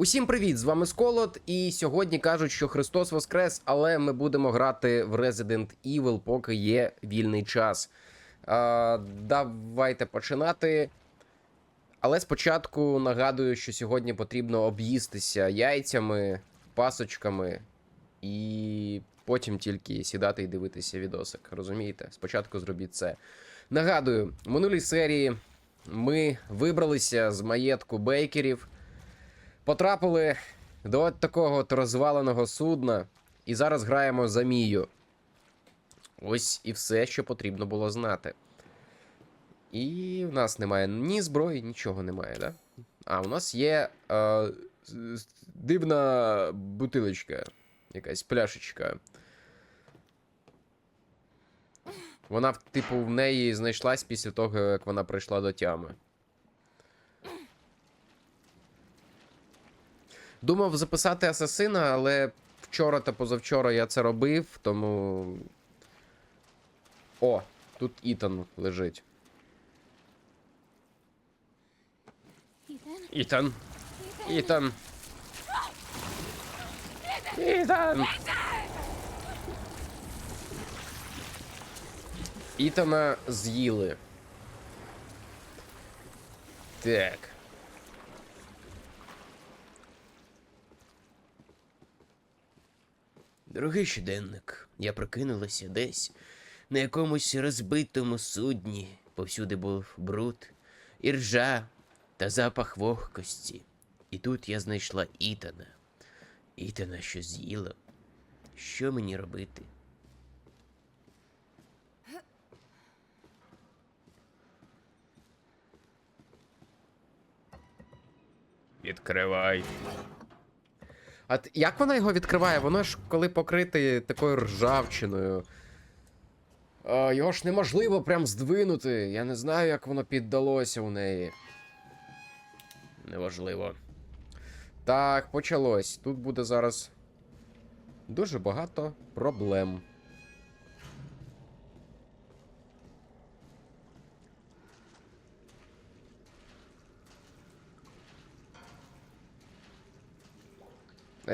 Усім привіт! З вами Сколот, і сьогодні кажуть, що Христос Воскрес, але ми будемо грати в Resident Evil, поки є вільний час. А, давайте починати. Але спочатку нагадую, що сьогодні потрібно об'їстися яйцями, пасочками і потім тільки сідати і дивитися відосик. Розумієте? Спочатку зробіть це. Нагадую, в минулій серії ми вибралися з маєтку бейкерів, потрапили до от такого от розваленого судна, і зараз граємо за Мію. Ось і все, що потрібно було знати. І в нас немає ні зброї, нічого немає, да? А, у нас є е, дивна бутилочка, якась пляшечка. Вона, типу, в неї знайшлась після того, як вона прийшла до тями. Думав записати асасина, але вчора та позавчора я це робив, тому. О, тут Ітан лежить. Ітан. Ітан. Ітан. Ітана з'їли. Так. Дорогий щоденник, я прокинулася десь на якомусь розбитому судні. Повсюди був бруд, і ржа та запах вогкості. І тут я знайшла Ітана. Ітана, що з'їла. Що мені робити? Відкривай. А як вона його відкриває? Воно ж коли покрите такою ржавчиною. А, його ж неможливо прям здвинути. Я не знаю, як воно піддалося у неї. Неважливо. Так, почалось. Тут буде зараз дуже багато проблем.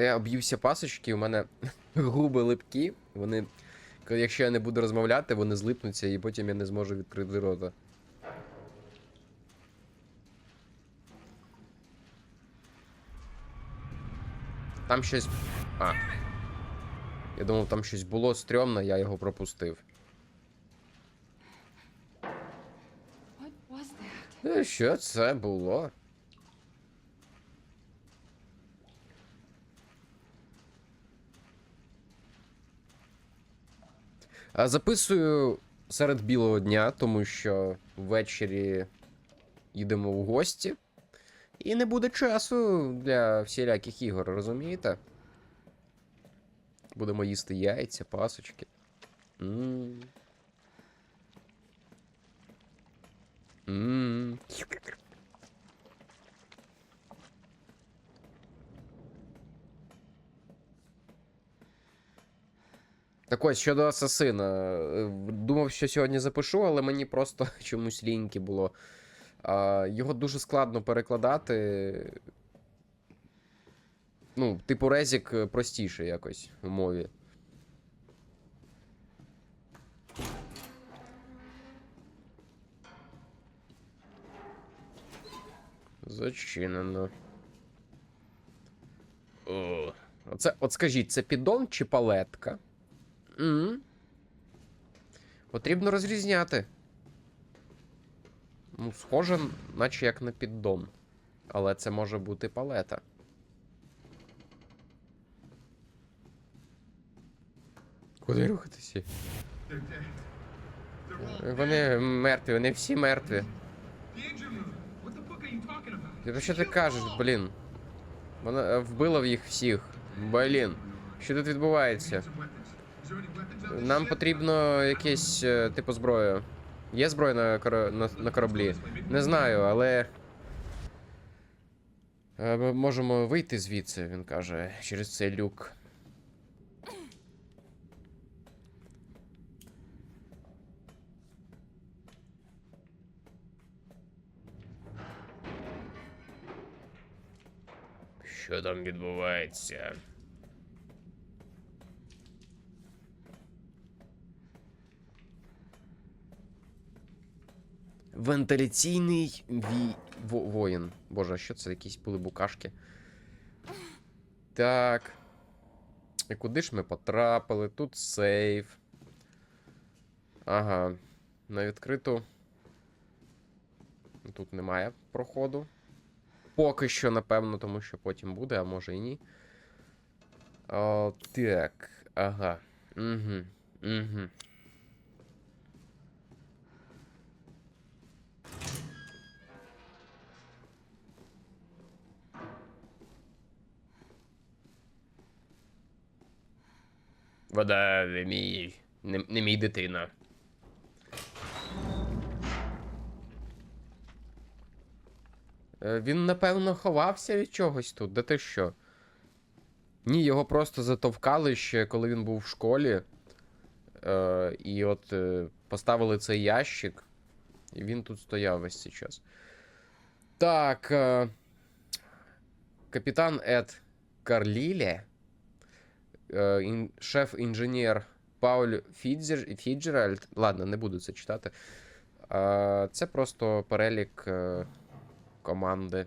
Я об'ївся пасочки, у мене губи липкі. Вони. Якщо я не буду розмовляти, вони злипнуться і потім я не зможу відкрити рота. Там щось. А. Я думав, там щось було стрьомно, я його пропустив. Е, Що це було? Записую серед білого дня, тому що ввечері їдемо в гості. І не буде часу для всіляких ігор, розумієте? Будемо їсти яйця, пасочки. М. Так ось, щодо асасина. Е, Думав, що сьогодні запишу, але мені просто чомусь ліньки було. Його дуже складно перекладати. Ну, типу, резік е, простіше якось в мові. Зачинено. О. Оце, от скажіть, це піддон чи палетка? М Потрібно розрізняти. Ну, схоже, наче як на піддон. Але це може бути палета. Куди рухатися? Вони мертві, вони всі мертві. Ти що ти кажеш, блін? Вона вбила їх всіх. Блін. Що тут відбувається? Нам потрібно якесь, е, типу, зброю. Є зброя на, коро... на, на кораблі? Не знаю, але. Е, Ми можемо вийти звідси, він каже, через цей люк. Що там відбувається? Вентиляційний ві... во... воїн. Боже, а що це якісь були букашки? Так. І куди ж ми потрапили? Тут сейф. Ага. На відкриту. Тут немає проходу. Поки що, напевно, тому що потім буде, а може і ні. О, так. Ага. Угу. Угу. Вода мій. Не, не мій дитина. Е, Він, напевно, ховався від чогось тут. Де ти що? Ні, його просто затовкали ще, коли він був в школі. Е, і от е, поставили цей ящик, і він тут стояв весь цей час. Так. Е, капітан Ед Карліле, шеф-інженер Пауль Фідзер, Фіджеральд. Ладно, не буду це читати. Е, це просто перелік. Е, команди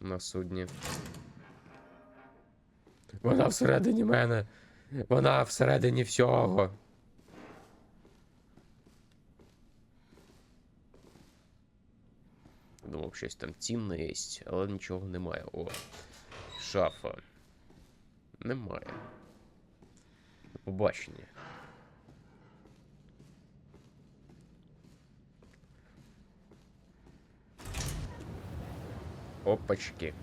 на судні. Вона всередині мене. Вона всередині всього. Думав, щось там цінне є, але нічого немає. О, шафа. Немає. Побачення. Опачки.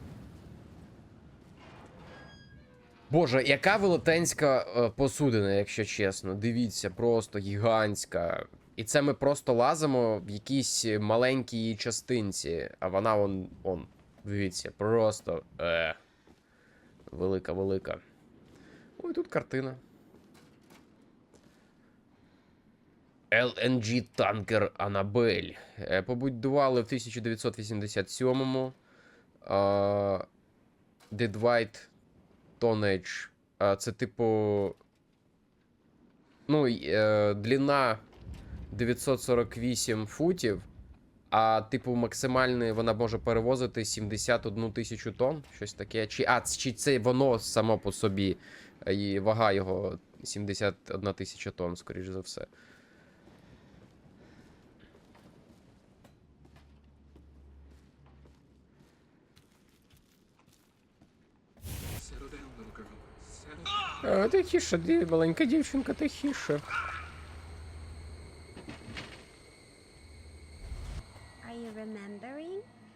Боже, яка велетенська е, посудина, якщо чесно. Дивіться, просто гігантська. І це ми просто лазимо в якійсь маленькій частинці, а вона он, он, дивіться, просто е, велика, велика. Ой, тут картина. LNG танкер Анабель. Е, Побудували в 1987-му. А, Deadwhite Tonnage. Це типу. Ну, е, длина 948 футів. А, типу, максимальний вона може перевозити 71 тисячу тонн. Щось таке. Чи, а, чи це воно само по собі. І вага його 71 тисяча тонн, скоріш за все. Е, Тихіше, ді- маленька дівчинка, тихіше.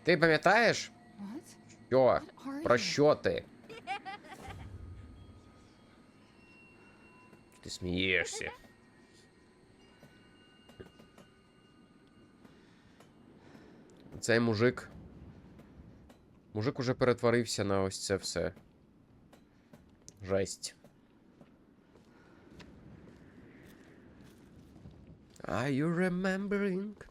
Ти пам'ятаєш? Що? Про що ти? Ти смієшся. Цей мужик. Мужик уже перетворився на ось це все. Жесть. Are you remembering?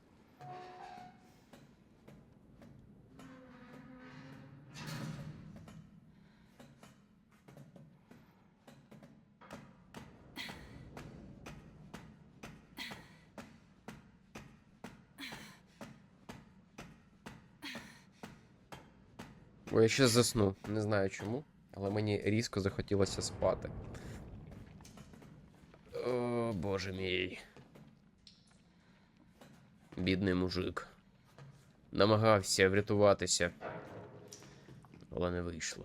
Я ще засну. Не знаю чому, але мені різко захотілося спати. О, боже мій. Бідний мужик. Намагався врятуватися, але не вийшло.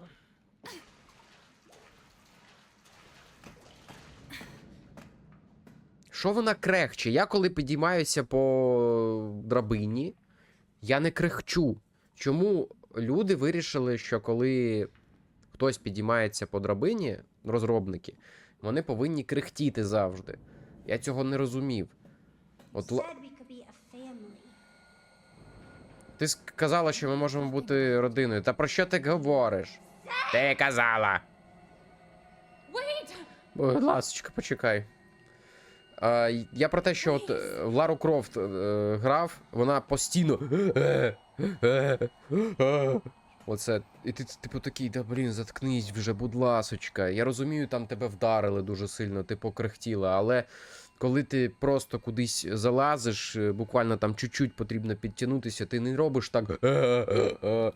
Що вона крехче? Я коли підіймаюся по драбині, я не крехчу. Чому люди вирішили, що коли хтось підіймається по драбині, розробники, вони повинні крехтіти завжди. Я цього не розумів. От ти сказала, що ми можемо бути родиною. Та про що ти говориш? Ти казала! Будь ласочка, почекай. Я про те, що от е, в Лару Крофт е, грав, вона постійно. Оце. І ти, типу, такий, да блін, заткнись вже, будь ласочка. Я розумію, там тебе вдарили дуже сильно, ти покрехтіла, але коли ти просто кудись залазиш, е, буквально там чуть-чуть потрібно підтягнутися, ти не робиш так.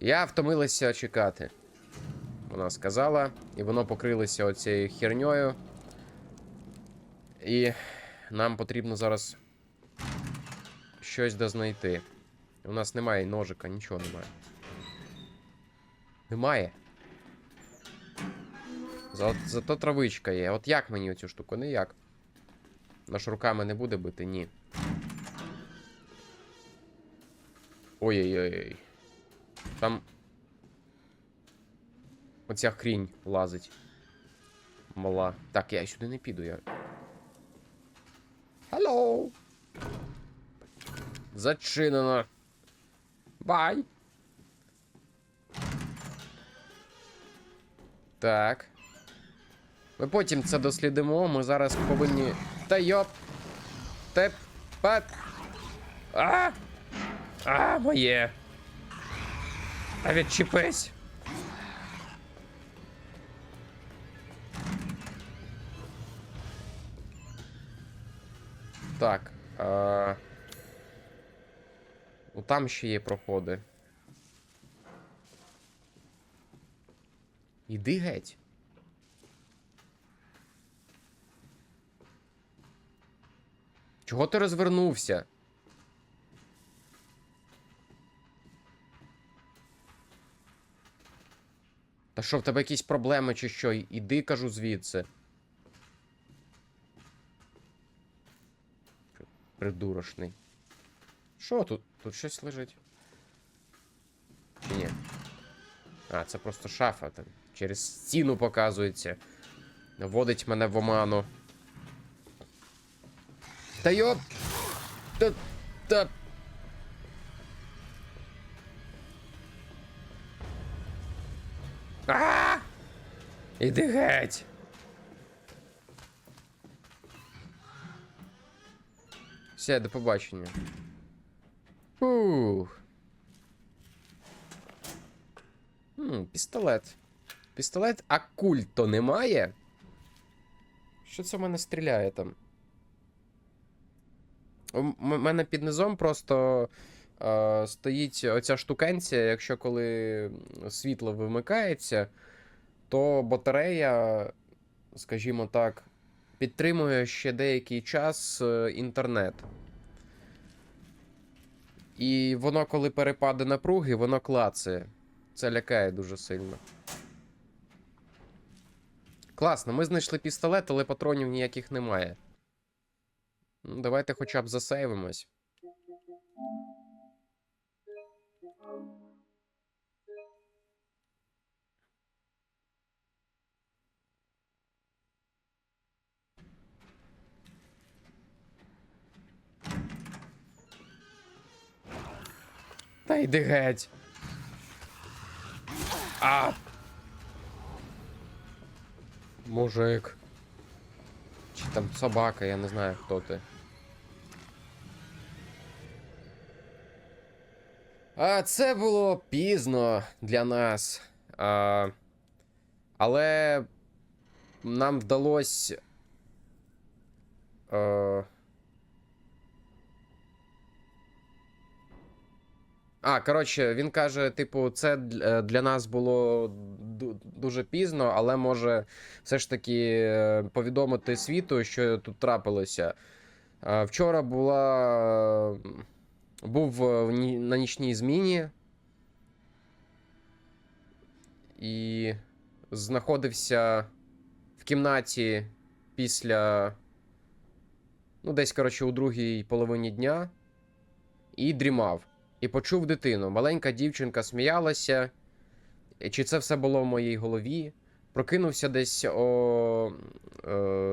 Я втомилася чекати. Вона сказала, і воно покрилося оцією херньою. І нам потрібно зараз щось дознайти. У нас немає ножика, нічого немає. Немає. За, зато травичка є. От як мені оцю штуку? Ніяк. Наш руками не буде бити? Ні. Ой-ой-ой. Там. Оця хрінь лазить. Мала. Так, я сюди не піду, я. Hello. Зачинено. Бай. Так. Ми потім це дослідимо. Ми зараз повинні. Та йоп. Теп. Пат. А! А, моє. Та відчепись. Так. А... Ну там ще є проходи. Іди геть. Чого ти розвернувся? Та що, в тебе якісь проблеми чи що? Іди, кажу, звідси. Придурошний. Що тут? Тут щось лежить? Чи ні? А, це просто шафа. Там через стіну показується. Вводить мене в оману. Та йоп! Та. Та. А! Іди геть. Все, до побачення. Фух. Хм, пістолет. Пістолет, а куль то немає? Що це в мене стріляє там? У мене під низом просто е, стоїть оця штукенція, якщо коли світло вимикається, то батарея, скажімо так, підтримує ще деякий час е, інтернет. І воно, коли перепаде напруги, воно клацає. Це лякає дуже сильно. Класно, ми знайшли пістолет, але патронів ніяких немає. Ну, давайте хоча б засейвимось. Та йди геть. А. Мужик. Чи там собака, я не знаю, хто ти. А це було пізно для нас. А, але нам вдалося. Е, А, коротше, він каже, типу, це е, для нас було дуже пізно, але може все ж таки е, повідомити світу, що тут трапилося. Вчора була. Був е, на нічній зміні. І знаходився в кімнаті після. Ну, десь, коротше, у другій половині дня. І дрімав. І почув дитину. Маленька дівчинка сміялася. Чи це все було в моїй голові? Прокинувся десь о е,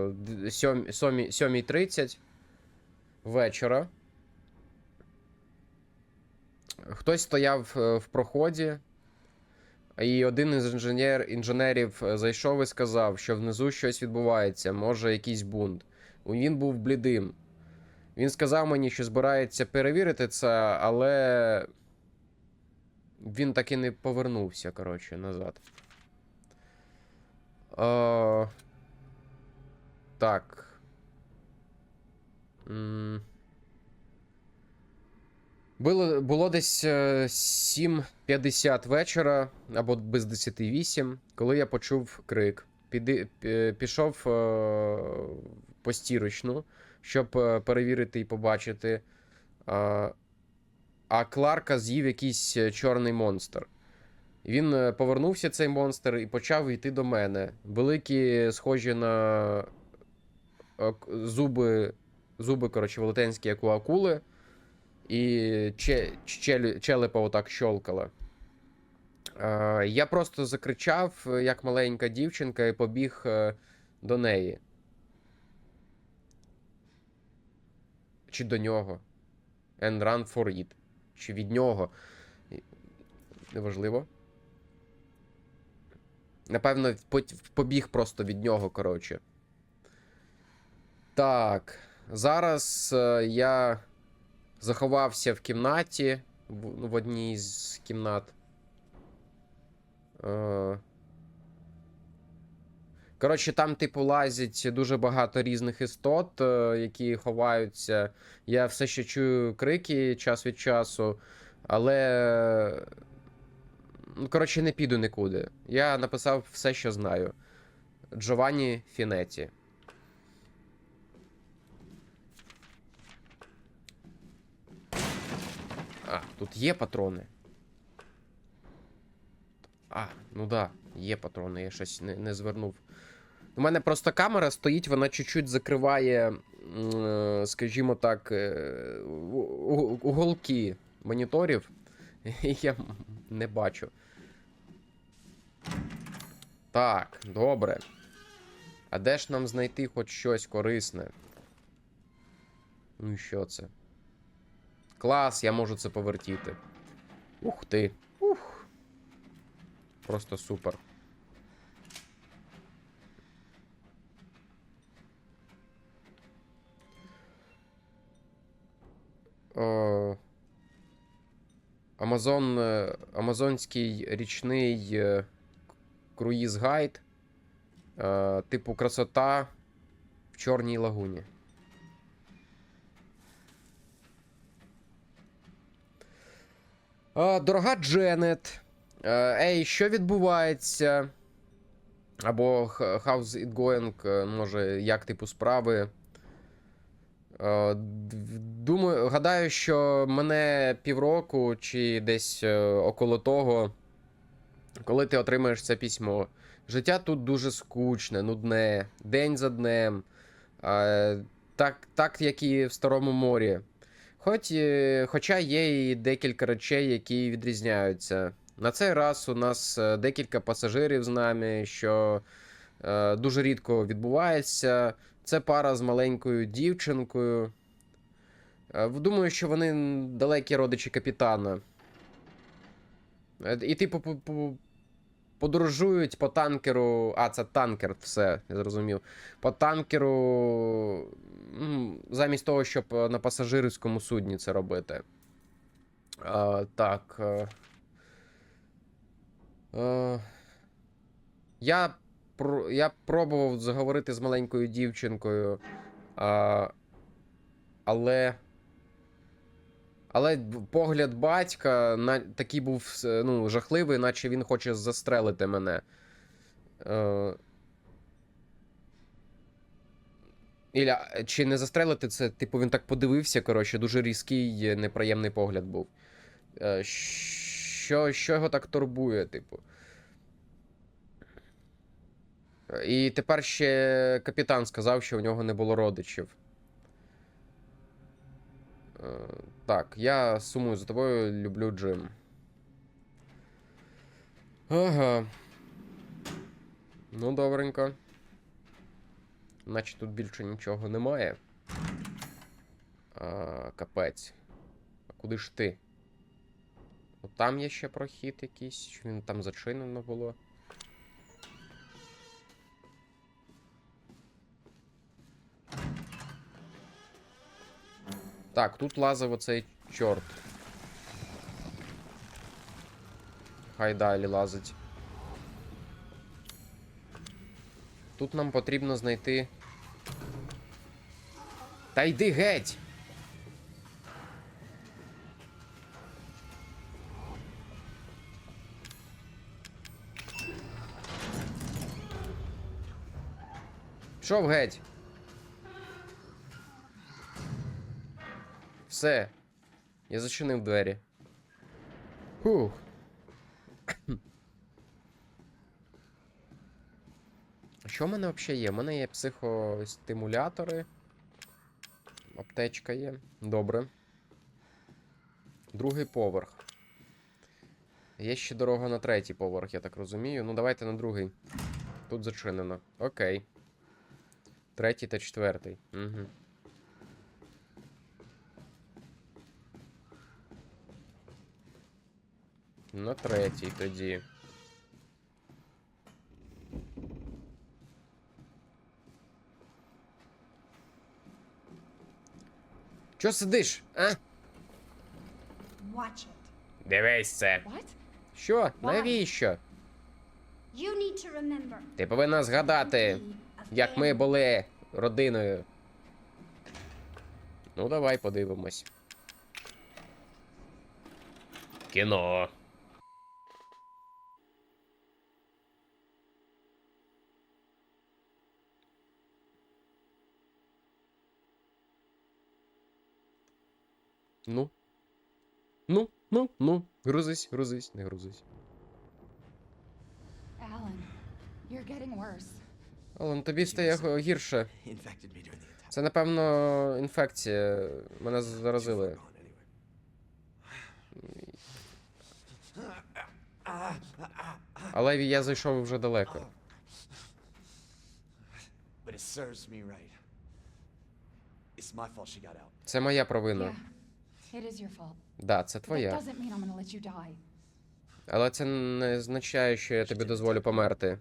д- 7.30 вечора. Хтось стояв е, в проході, і один із інженер, інженерів е, зайшов і сказав, що внизу щось відбувається, може якийсь бунт. Він був блідим. Він сказав мені, що збирається перевірити це, але. Він так і не повернувся, коротше, назад. Е, так. Було, було десь е, 7.50 вечора або без 10.08, коли я почув крик. Піди, пішов е, по стірочну, щоб е, перевірити і побачити. А, Кларка з'їв якийсь е, чорний монстр. Він е, повернувся, цей монстр, і почав йти до мене. Великі, схожі на зуби, зуби, коротше, велетенські, як у акули. І челепа отак щолкала. Я просто закричав, як маленька дівчинка, і побіг до неї. Чи до нього. And run for it. Чи від нього. Неважливо. Напевно, побіг просто від нього, коротше. Так. Зараз е, я заховався в кімнаті. В, ну, в одній з кімнат. Е, Коротше, там, типу, лазять дуже багато різних істот, е, які ховаються. Я все ще чую крики час від часу, але. Ну, коротше, не піду нікуди. Я написав все, що знаю. Джованні Фінеті. А, тут є патрони. А, ну да, є патрони, я щось не, не звернув. У мене просто камера стоїть, вона чуть-чуть закриває, е, скажімо так, е, уголки моніторів. І я не бачу. Так, добре. А де ж нам знайти хоч щось корисне? Ну і що це? Клас, я можу це повертіти. Ух ти. Просто супер. Амазон, е, Амазонський річний е, круїз гайд. е, Типу красота в Чорній лагуні. Дорога Дженет. Е, Ей, що відбувається? Або How's it going? е, Може, як типу справи? Е, Думаю, гадаю, що мене півроку чи десь около того, коли ти отримаєш це письмо. Життя тут дуже скучне, нудне, день за днем. Так, так як і в Старому морі. Хоч, хоча є і декілька речей, які відрізняються. На цей раз у нас е, декілька пасажирів з нами, що е, дуже рідко відбувається. Це пара з маленькою дівчинкою. Е, Думаю, що вони далекі родичі капітана. Е, І типу по- по- подорожують по танкеру. А, це танкер, все, я зрозумів. По танкеру. Замість того, щоб е, на пасажирському судні це робити. А, так. Е. Е, я, пр- я пробував заговорити з маленькою дівчинкою. А, але. Але погляд батька на, такий був е, ну, жахливий, наче він хоче застрелити мене. Е, Ілля, чи не застрелити це? Типу, він так подивився, коротше, дуже різкий, е, неприємний погляд був. Е, Що, що його так турбує, типу? І тепер ще капітан сказав, що у нього не було родичів. Е, Так, я сумую за тобою, люблю Джим. Ага. Ну, добренько. Наче тут більше нічого немає. А, капець. А куди ж ти? От там є ще прохід якийсь, що він там зачинено було. Так, тут лазив оцей чорт. Хай далі лазить. Тут нам потрібно знайти. Та йди геть! Пішов геть. Все. Я зачинив двері. Фух. Що в мене взагалі є? У мене є психостимулятори. Аптечка є. Добре. Другий поверх. Є ще дорога на третій поверх, я так розумію. Ну, давайте на другий. Тут зачинено. Окей. Третій та четвертий. Угу. На третій тоді. Чо сидиш, а? Watch it. Дивись це. What? Що? Навіщо? You need to remember. Ти повинна згадати, як ми були родиною. Ну, давай подивимось. Кіно. Ну. Ну, ну, ну. Грузись, грузись, не грузись. Alan, you're getting worse. Але тобі стає гірше. Це, напевно, інфекція. Мене заразили. Але я зайшов вже далеко. Це моя провина. Да, це твоя. Але це не означає, що я тобі дозволю померти.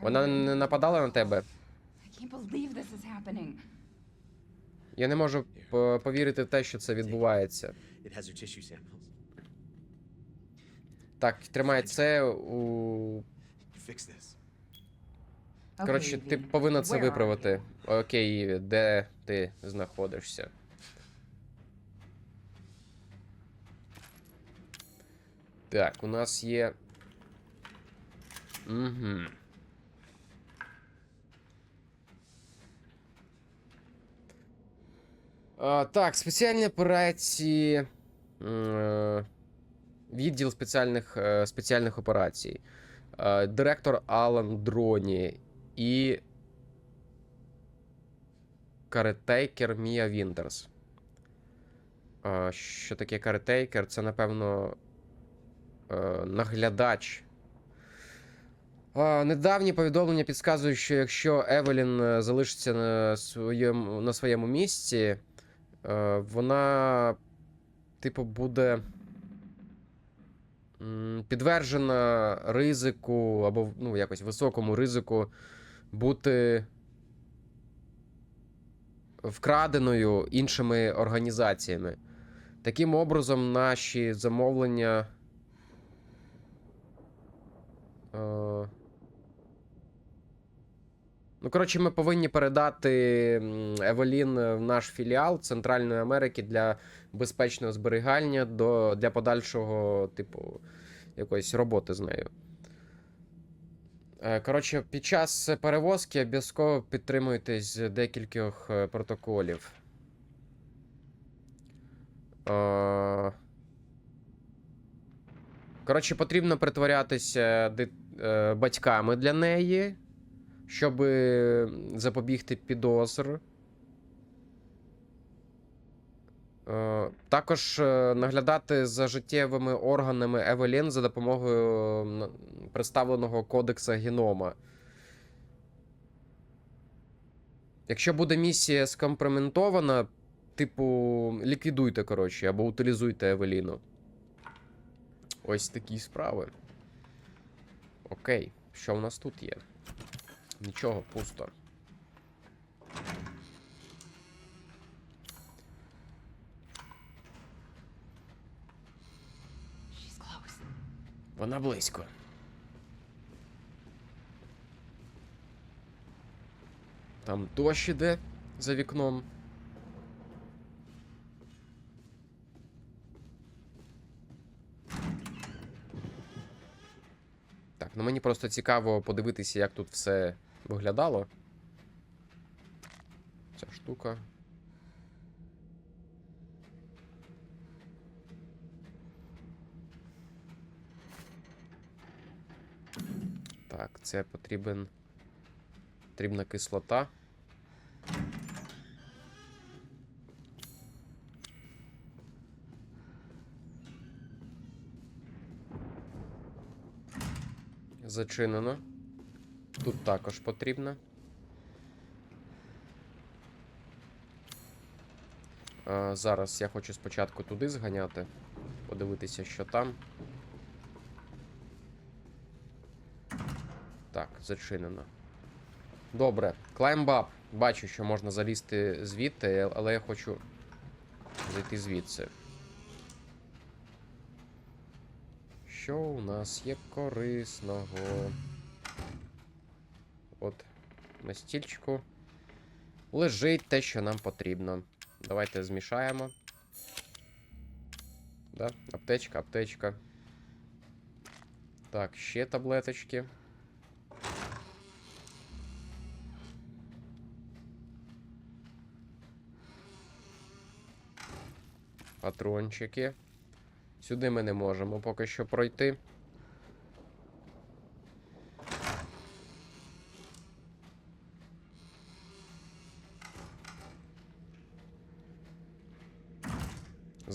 Вона не нападала на тебе. Я не можу повірити в те, що це відбувається. Так, тримай це у. Коротше, ти повинна це виправити. Окей, Іві, де ти знаходишся? Так, у нас є. Угу. Так, спеціальні операції. Е, відділ спеціальних, е, спеціальних операцій. Директор Алан Дроні і каретейкер Мія Вінтерс. Що таке каретейкер? Це, напевно, е, наглядач. Недавні повідомлення підказують, що якщо Евелін залишиться на своєму, на своєму місці, вона, типу, буде м, підтверджена ризику або ну, якось високому ризику бути вкраденою іншими організаціями. Таким образом, наші замовлення. Е... Ну, коротше, ми повинні передати м, Евелін в наш філіал Центральної Америки для безпечного зберігання до, для подальшого, типу, якоїсь роботи з нею. Е, Коротше, під час перевозки обов'язково підтримуйтесь декількох е, протоколів. Е, Коротше, потрібно притворятися батьками для неї, щоб запобігти підозр. Е, Також е, наглядати за життєвими органами Евелін за допомогою представленого кодекса генома. Якщо буде місія скомпроментована, типу, ліквідуйте, коротше, або утилізуйте Евеліну. Ось такі справи. Окей, що в нас тут є? Нічого, пусто. Вона близько. Там дощ іде за вікном. Так, ну мені просто цікаво подивитися, як тут все виглядало. Ця штука. Так, це потрібен. Потрібна кислота. Зачинено. Тут також потрібно. Зараз я хочу спочатку туди зганяти, подивитися, що там. Так, зачинено. Добре, up. Бачу, що можна залізти звідти, але я хочу зайти звідси. Що у нас є корисного? От на стільчику лежить те, що нам потрібно. Давайте змішаємо. Да? Аптечка, аптечка. Так, ще таблеточки. Патрончики. Сюди ми не можемо поки що пройти.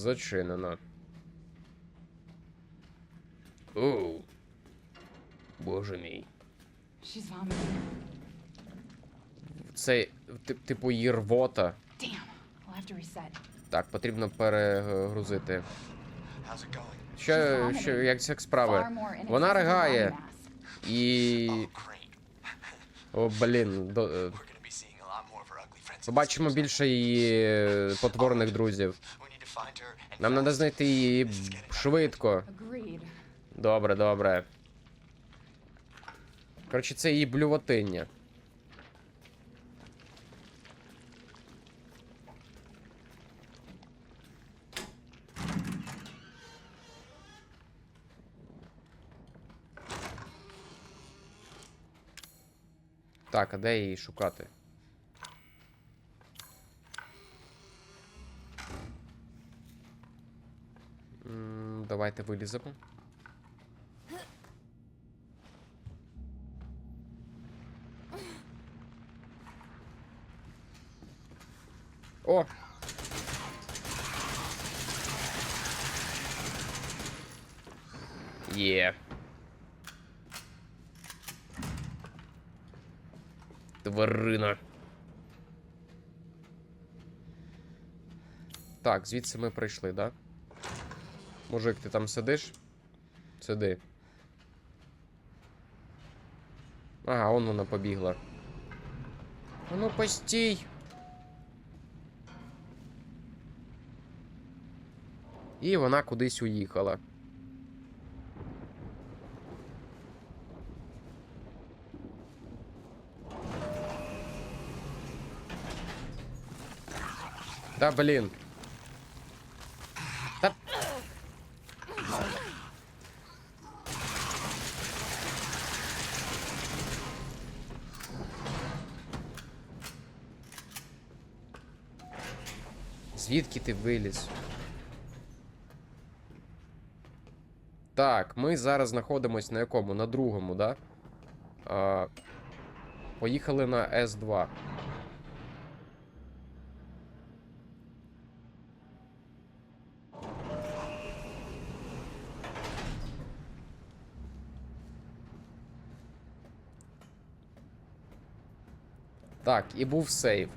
Зачинено. Оу. Боже мій. Це, тип- типу, її рвота. Damn. I'll have to reset. Так, потрібно перегрузити. Що, що як, як справи? Вона ригає. І. Oh. О, блін. До... е, Побачимо більше її е, потворних друзів. Нам треба знайти її швидко. Добре, добре. Коротше, це її блювотиння. Так, а де її шукати? М, Давайте виліземо. О! Є. Тварина. Так, звідси ми прийшли, да? Мужик, ти там сидиш? Сиди. Ага, он вона побігла. А ну постій. І вона кудись уїхала. Та блін. Звідки ти виліз? Так, ми зараз знаходимося на якому? На другому, да? А, поїхали на С2. Так, і був сейв.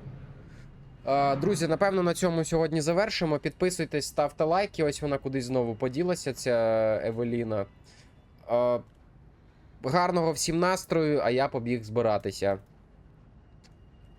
Е, Друзі, напевно, на цьому сьогодні завершимо. Підписуйтесь, ставте лайки. Ось вона кудись знову поділася, ця Евеліна. Е, Гарного всім настрою, а я побіг збиратися.